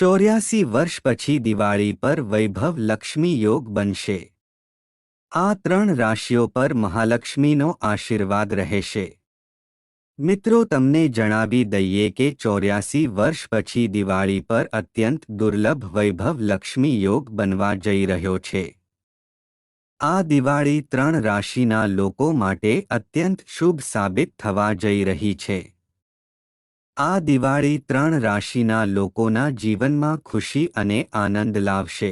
ચોર્યાસી વર્ષ પછી દિવાળી પર વૈભવ લક્ષ્મી યોગ બનશે. આ ત્રણ રાશિઓ પર મહાલક્ષ્મીનો આશીર્વાદ રહેશે. મિત્રો, તમને જણાવી દઈએ કે ચોર્યાસી વર્ષ પછી દિવાળી પર અત્યંત દુર્લભ વૈભવ લક્ષ્મી યોગ બનવા જઈ રહ્યો છે. આ દિવાળી ત્રણ રાશિના લોકો માટે અત્યંત શુભ સાબિત થવા જઈ રહી છે. આ દિવાળી ત્રણ રાશિના લોકોના જીવનમાં ખુશી અને આનંદ લાવશે.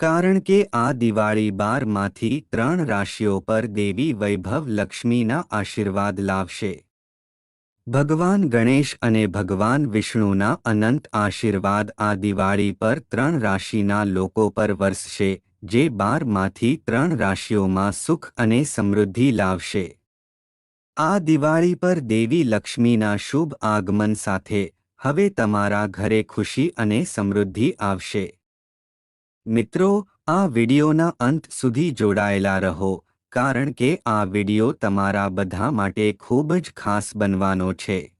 કારણ કે આ દિવાળી બારમાંથી ત્રણ રાશિઓ પર દેવી વૈભવ લક્ષ્મીના આશીર્વાદ લાવશે. ભગવાન ગણેશ અને ભગવાન વિષ્ણુના અનંત આશીર્વાદ આ દિવાળી પર ત્રણ રાશિના લોકો પર વરસશે, જે બારમાંથી ત્રણ રાશિઓમાં સુખ અને સમૃદ્ધિ લાવશે. આ દિવાળી પર દેવી લક્ષ્મીના શુભ આગમન સાથે હવે તમારા ઘરે ખુશી અને સમૃદ્ધિ આવશે. મિત્રો, આ વિડિયોના અંત સુધી જોડાયેલા રહો, કારણ કે આ વિડિયો તમારા બધા માટે ખૂબ જ ખાસ બનવાનો છે.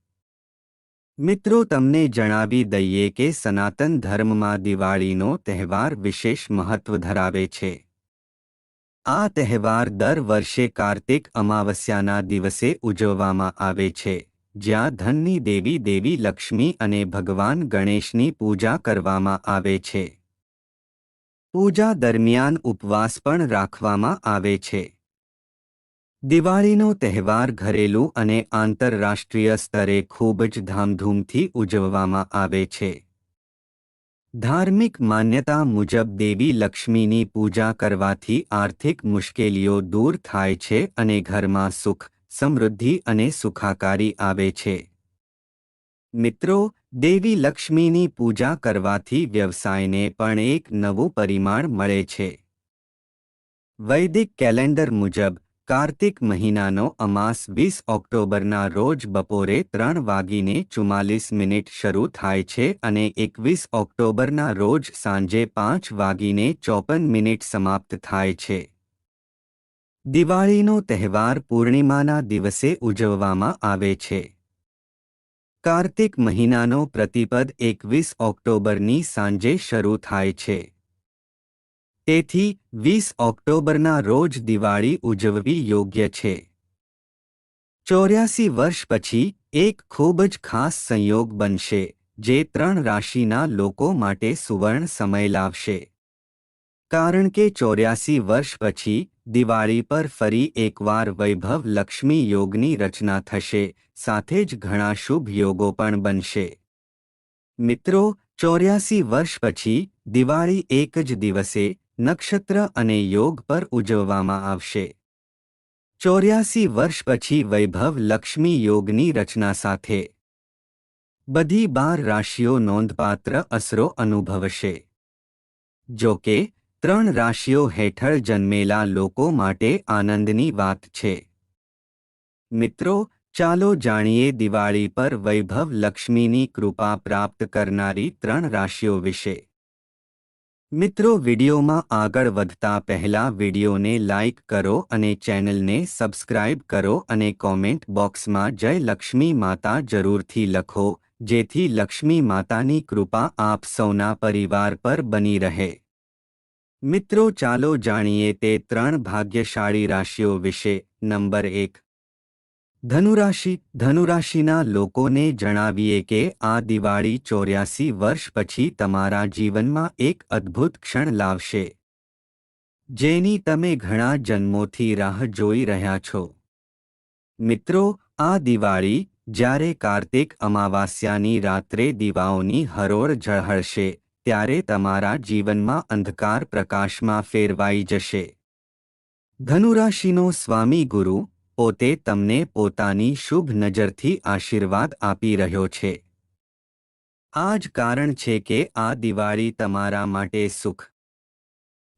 મિત્રો, તમને જણાવી દઈએ કે સનાતન ધર્મમાં દિવાળીનો તહેવાર વિશેષ મહત્વ ધરાવે છે. આ તહેવાર દર વર્ષે કાર્તિક અમાવસ્યાના દિવસે ઉજવવામાં આવે છે, જ્યાં ધનની દેવી દેવી લક્ષ્મી અને ભગવાન ગણેશની પૂજા કરવામાં આવે છે. પૂજા દરમિયાન ઉપવાસ પણ રાખવામાં આવે છે. દિવાળીનો તહેવાર ઘરેલું અને આંતરરાષ્ટ્રીય સ્તરે ખૂબ જ ધામધૂમથી ઉજવવામાં આવે છે. ધાર્મિક માન્યતા મુજબ દેવી લક્ષ્મીની પૂજા કરવાથી આર્થિક મુશ્કેલીઓ દૂર થાય છે અને ઘરમાં સુખ, સમૃદ્ધિ અને સુખાકારી આવે છે. મિત્રો, દેવી લક્ષ્મીની પૂજા કરવાથી વ્યવસાયને પણ એક નવું પરિમાણ મળે છે. વૈદિક કેલેન્ડર મુજબ કાર્તિક મહિનાનો અમાસ વીસ ઓક્ટોબરના રોજ બપોરે ત્રણ વાગીને ચુમ્માલીસ મિનિટ શરૂ થાય છે અને એકવીસ ઓક્ટોબરના રોજ સાંજે પાંચ વાગીને ચોપન મિનિટ સમાપ્ત થાય છે. દિવાળીનો તહેવાર પૂર્ણિમાના દિવસે ઉજવવામાં આવે છે. કાર્તિક મહિનાનો પ્રતિપદ એકવીસ ઓક્ટોબરની સાંજે શરૂ થાય છે. તેથી વીસ ઓક્ટોબરના રોજ દિવાળી ઉજવવી યોગ્ય છે. ચોર્યાસી વર્ષ પછી એક ખૂબ જ ખાસ સંયોગ બનશે, જે ત્રણ રાશિના લોકો માટે સુવર્ણ સમય લાવશે. કારણ કે ચોર્યાસી વર્ષ પછી દિવાળી પર ફરી એકવાર વૈભવ લક્ષ્મી યોગની રચના થશે, સાથે જ ઘણા શુભ યોગો પણ બનશે. મિત્રો, ચોર્યાસી વર્ષ પછી દિવાળી એક જ દિવસે નક્ષત્ર અને યોગ પર ઉજવવામાં આવશે. ચોર્યાસી વર્ષ પછી વૈભવ લક્ષ્મી યોગની રચના સાથે બધી બાર રાશિઓ નોંધપાત્ર અસરો અનુભવશે. જો કે, ત્રણ રાશિઓ હેઠળ જન્મેલા લોકો માટે આનંદની વાત છે. મિત્રો, ચાલો જાણીએ દિવાળી પર વૈભવ લક્ષ્મીની કૃપા પ્રાપ્ત કરનારી ત્રણ રાશિઓ વિશે. મિત્રો, વિડીયોમાં આગળ વધતા પહેલા વિડીયોને લાઇક કરો અને ચેનલને સબસ્ક્રાઇબ કરો અને કોમેન્ટ બોક્સમાં જય લક્ષ્મી માતા જરૂરથી લખો, જેથી લક્ષ્મી માતાની કૃપા આપ સૌના પરિવાર પર બની રહે. મિત્રો, ચાલો જાણીએ તે ત્રણ ભાગ્યશાળી રાશિઓ વિશે. નંબર એક ધનુરાશિ, ધનુરાશિના લોકોને જણાવીએ કે આ દિવાળી ચોર્યાસી વર્ષ પછી તમારા જીવનમાં એક અદ્ભુત ક્ષણ લાવશે. જેની તમે ઘણા જન્મોથી રાહ જોઈ રહ્યા છો. મિત્રો, આ દિવાળી જ્યારે કાર્તિક અમાવાસ્યાની રાત્રે દીવાઓની હરોળ ઝળહળશે, ત્યારે તમારા જીવનમાં અંધકાર પ્રકાશમાં ફેરવાઈ જશે. ધનુરાશિનો સ્વામી ગુરુ પોતે તમને પોતાની શુભ નજરથી આશીર્વાદ આપી રહ્યો છે. આ જ કારણ છે કે આ દિવાળી તમારા માટે સુખ,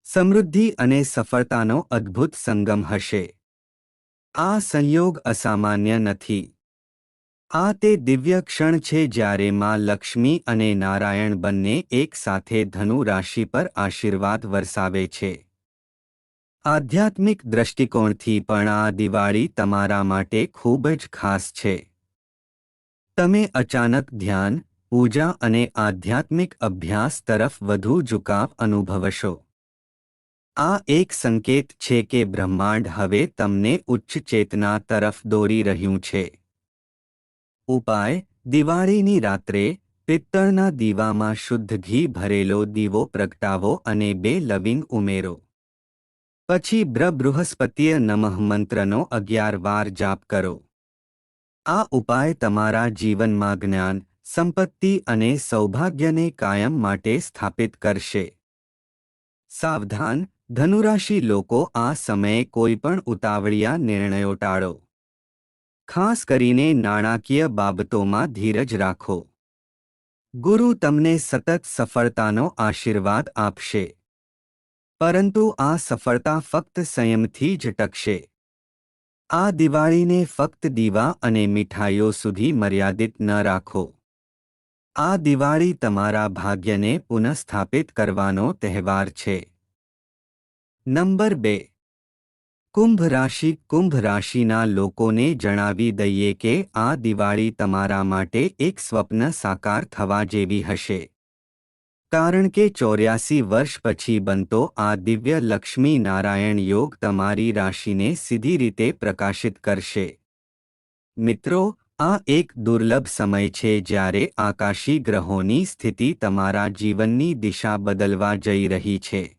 સમૃદ્ધિ અને સફળતાનો અદ્ભુત સંગમ હશે. આ સંયોગ અસામાન્ય નથી. આ તે દિવ્ય ક્ષણ છે જ્યારે માં લક્ષ્મી અને નારાયણ બંને એક સાથે ધનુ રાશિ પર આશીર્વાદ વરસાવે છે. આધ્યાત્મિક દ્રષ્ટિકોણથી પણ આ દિવાળી તમારા માટે ખૂબ જ ખાસ છે. તમે અચાનક ધ્યાન પૂજા અને આધ્યાત્મિક અભ્યાસ તરફ વધુ ઝુકાવ અનુભવશો. આ એક સંકેત છે કે બ્રહ્માંડ હવે તમને ઉચ્ચ ચેતના તરફ દોરી રહ્યું છે. ઉપાય, દિવાળીની રાત્રે પિત્તળના દીવામાં શુદ્ધ ઘી ભરેલો દીવો પ્રગટાવો અને બે લવિંગ ઉમેરો. પછી બ્રબૃહસ્પતિય નમઃ મંત્રનો અગિયાર વાર જાપ કરો. આ ઉપાય તમારા જીવનમાં જ્ઞાન, સંપત્તિ અને સૌભાગ્યને કાયમ માટે સ્થાપિત કરશે. સાવધાન, ધનુરાશિ લોકો આ સમયે કોઈપણ ઉતાવળિયા નિર્ણયો ટાળો. ખાસ કરીને નાણાકીય બાબતોમાં ધીરજ રાખો. ગુરુ તમને સતત સફળતાનો આશીર્વાદ આપશે. પરંતુ આ સફળતા ફક્ત સંયમથી જ ટકશે. આ દિવાળીને ફક્ત દીવા અને મીઠાઈઓ સુધી મર્યાદિત ન રાખો. આ દિવાળી તમારા ભાગ્યને પુનઃસ્થાપિત કરવાનો તહેવાર છે. નંબર બે. કુંભ રાશિ કુંભ રાશિના લોકોને જણાવી દઈએ કે આ દિવાળી તમારા માટે એક સ્વપ્ન સાકાર થવા જેવી હશે. કારણ કે ચોર્યાસી વર્ષ પછી બનતો આ દિવ્ય લક્ષ્મી નારાયણ યોગ તમારી રાશિને સીધી રીતે પ્રકાશિત કરશે. મિત્રો, આ એક દુર્લભ સમય છે જ્યારે આકાશી ગ્રહોની સ્થિતિ તમારા જીવનની દિશા બદલવા જઈ રહી છે.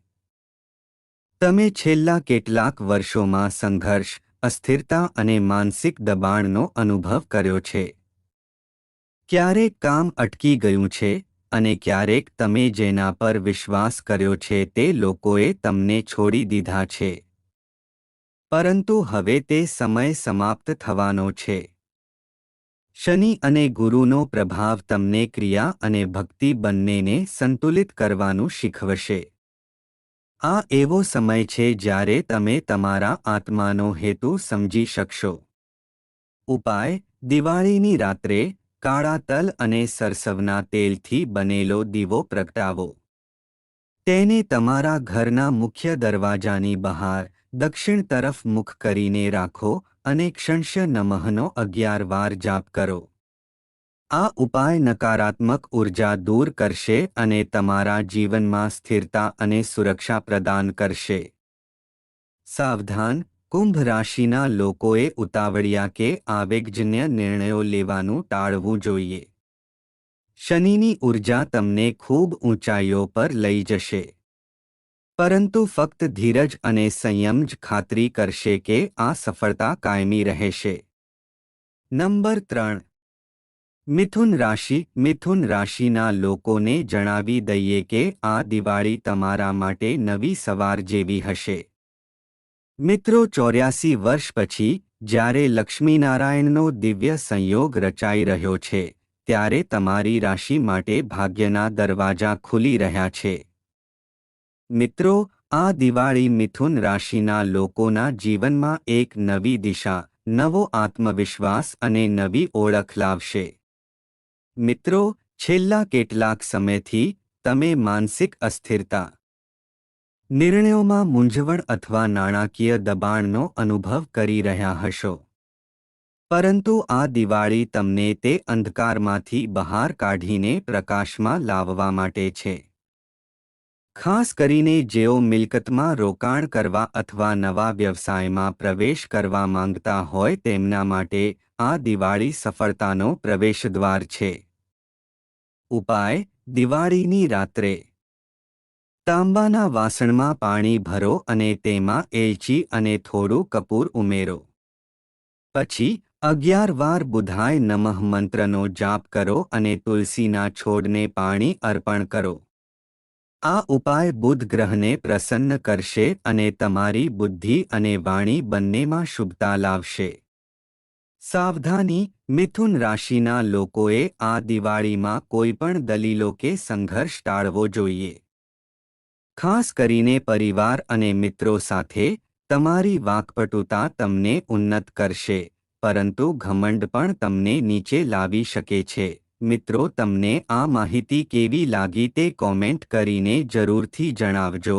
તમે છેલ્લા કેટલાક વર્ષોમાં સંઘર્ષ, અસ્થિરતા અને માનસિક દબાણનો અનુભવ કર્યો છે. ક્યારેક કામ અટકી ગયું છે અને ક્યારેક તમે જેના પર વિશ્વાસ કર્યો છે તે લોકોએ તમને છોડી દીધા છે. પરંતુ હવે તે સમય સમાપ્ત થવાનો છે. શનિ અને ગુરુનો પ્રભાવ તમને ક્રિયા અને ભક્તિ બંનેને સંતુલિત કરવાનું શીખવશે. આ એવો સમય છે જ્યારે તમે તમારા આત્માનો હેતુ સમજી શકશો. ઉપાય, દિવાળીની રાત્રે કાળા તલ અને સરસવના તેલથી બનેલો દીવો પ્રગટાવો. તેને તમારા ઘરના મુખ્ય દરવાજાની બહાર, દક્ષિણ તરફ મુખ કરીને રાખો અને ક્ષણશ નમહનો અગિયાર વાર જાપ કરો. આ ઉપાય નકારાત્મક ઊર્જા દૂર કરશે અને તમારા જીવનમાં સ્થિરતા અને સુરક્ષા પ્રદાન કરશે. સાવધાન કુંભ રાશિના લોકોએ ઉતાવળિયા કે આવેગજન્ય નિર્ણયો લેવાનું ટાળવું જોઈએ. શનિની ઊર્જા તમને ખૂબ ઊંચાઈઓ પર લઈ જશે. પરંતુ ફક્ત ધીરજ અને સંયમ જ ખાતરી કરશે કે આ સફળતા કાયમી રહેશે. નંબર ત્રણ. મિથુન રાશિ, મિથુન રાશિના લોકોને જણાવી દઈએ કે આ દિવાળી તમારા માટે નવી સવાર જેવી હશે. મિત્રો, ચોર્યાસી વર્ષ પછી, જ્યારે લક્ષ્મીનારાયણનો દિવ્ય સંયોગ રચાઈ રહ્યો છે, ત્યારે તમારી રાશિ માટે ભાગ્યના દરવાજા ખુલી રહ્યા છે. મિત્રો, આ દિવાળી મિથુન રાશિના લોકોના જીવનમાં એક નવી દિશા, નવો આત્મવિશ્વાસ અને નવી ઓળખ લાવશે. મિત્રો, છેલ્લા કેટલાક સમયથી, તમે માનસિક અસ્થિરતા નિર્ણયોમાં મૂંઝવણ અથવા નાણાકીય દબાણનો અનુભવ કરી રહ્યા હશો. પરંતુ આ દિવાળી તમને તે અંધકારમાંથી બહાર કાઢીને પ્રકાશમાં લાવવા માટે છે. ખાસ કરીને જેઓ મિલકતમાં રોકાણ કરવા અથવા નવા વ્યવસાયમાં પ્રવેશ કરવા માંગતા હોય તેમના માટે આ દિવાળી સફળતાનો પ્રવેશદ્વાર છે. ઉપાય, દિવાળીની રાત્રે તાંબાના વાસણમાં પાણી ભરો અને તેમાં એલચી અને થોડું કપૂર ઉમેરો. પછી, અગિયાર વાર બુધાય નમઃ મંત્રનો જાપ કરો અને તુલસીના છોડને પાણી અર્પણ કરો. આ ઉપાય બુધ ગ્રહને પ્રસન્ન કરશે અને તમારી બુદ્ધિ અને વાણી બંનેમાં શુભતા લાવશે. સાવધાની, મિથુન રાશિના લોકોએ આ દિવાળીમાં કોઈપણ દલીલો કે સંઘર્ષ ટાળવો જોઈએ. ખાસ કરીને પરિવાર અને મિત્રો સાથે, તમારી વાકપટુતા તમને ઉન્નત કરશે, પરંતુ ઘમંડ પણ તમને નીચે લાવી શકે છે. મિત્રો, તમને આ માહિતી કેવી લાગી તે કોમેન્ટ કરીને જરૂરથી જણાવજો.